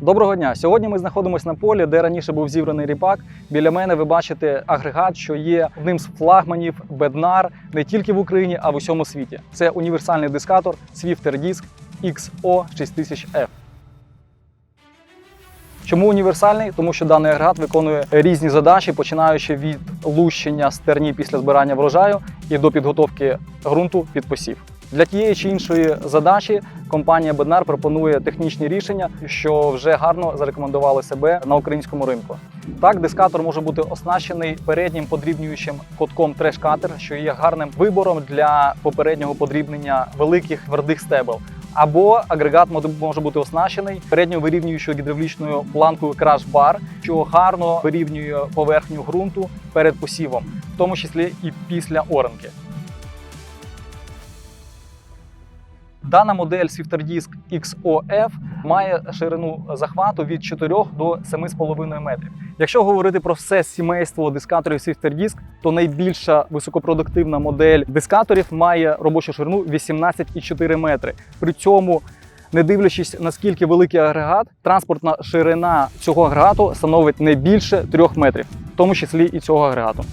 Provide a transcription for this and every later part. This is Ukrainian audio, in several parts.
Доброго дня! Сьогодні ми знаходимося на полі, де раніше був зібраний ріпак. Біля мене ви бачите агрегат, що є одним з флагманів Bednar не тільки в Україні, а в усьому світі. Це універсальний дискатор Swifter Disk XO6000F. Чому універсальний? Тому що даний агрегат виконує різні задачі, починаючи від лущення стерні після збирання врожаю і до підготовки ґрунту під посів. Для тієї чи іншої задачі компанія Bednar пропонує технічні рішення, що вже гарно зарекомендували себе на українському ринку. Так, дискатор може бути оснащений переднім подрібнюючим котком треш-катер, що є гарним вибором для попереднього подрібнення великих твердих стебел. Або агрегат може- бути оснащений передньо вирівнюючою гідравлічною планкою Bar, що гарно вирівнює поверхню ґрунту перед посівом, в тому числі і після оранки. Дана модель SwifterDisk XOF має ширину захвату від 4 до 7,5 метрів. Якщо говорити про все сімейство дискаторів SwifterDisk, то найбільша високопродуктивна модель дискаторів має робочу ширину 18,4 метри. При цьому, не дивлячись наскільки великий агрегат, транспортна ширина цього агрегату становить не більше 3 метрів, в тому числі і цього агрегату.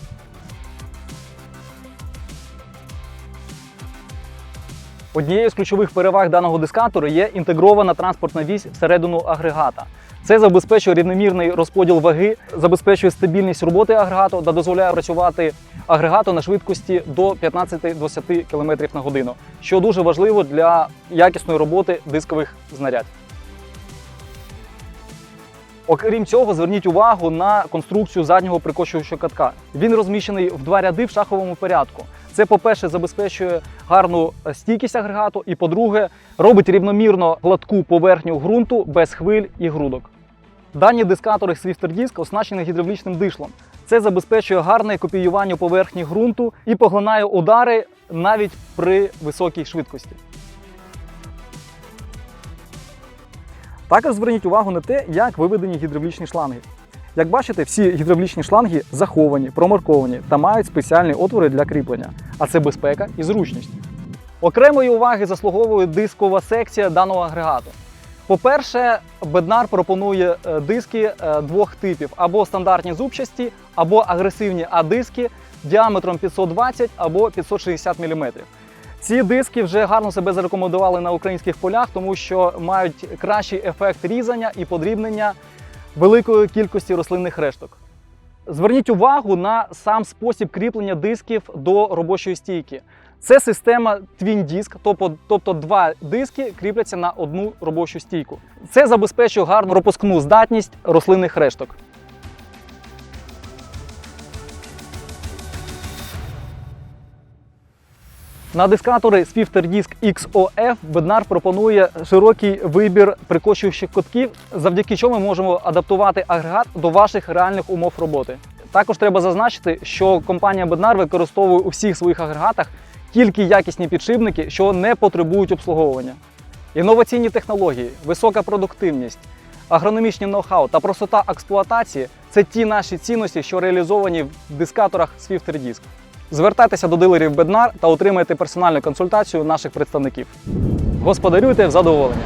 Однією з ключових переваг даного дискатору є інтегрована транспортна вісь всередину агрегата. Це забезпечує рівномірний розподіл ваги, забезпечує стабільність роботи агрегату та дозволяє працювати агрегату на швидкості до 15-20 км на годину, що дуже важливо для якісної роботи дискових знарядь. Окрім цього, зверніть увагу на конструкцію заднього прикочуючого катка. Він розміщений в два ряди в шаховому порядку. Це, по-перше, забезпечує гарну стійкість агрегату, і по-друге, робить рівномірно гладку поверхню ґрунту без хвиль і грудок. Дані дискатори Swifter Disk оснащені гідравлічним дишлом. Це забезпечує гарне копіювання поверхні ґрунту і поглинає удари навіть при високій швидкості. Також зверніть увагу на те, як виведені гідравлічні шланги. Як бачите, всі гідравлічні шланги заховані, промарковані та мають спеціальні отвори для кріплення, а це безпека і зручність. Окремої уваги заслуговує дискова секція даного агрегату. По-перше, Bednar пропонує е, диски е, двох типів: або стандартні зубчасті, або агресивні А-диски діаметром 520 або 560 мм. Ці диски вже гарно себе зарекомендували на українських полях, тому що мають кращий ефект різання і подрібнення великої кількості рослинних решток. Зверніть увагу на сам спосіб кріплення дисків до робочої стійки. Це система Twin Disk, тобто, тобто два диски кріпляться на одну робочу стійку. Це забезпечує гарну пропускну здатність рослинних решток. На дискатори Swifter Disk XOF Bednar пропонує широкий вибір прикочуючих котків, завдяки чому ми можемо адаптувати агрегат до ваших реальних умов роботи. Також треба зазначити, що компанія Bednar використовує у всіх своїх агрегатах тільки якісні підшипники, що не потребують обслуговування. Інноваційні технології, висока продуктивність, агрономічні ноу-хау та простота експлуатації це ті наші цінності, що реалізовані в дискаторах Swifter Disk. Звертайтеся до дилерів Беднар та отримайте персональну консультацію наших представників. Господарюйте в задоволення!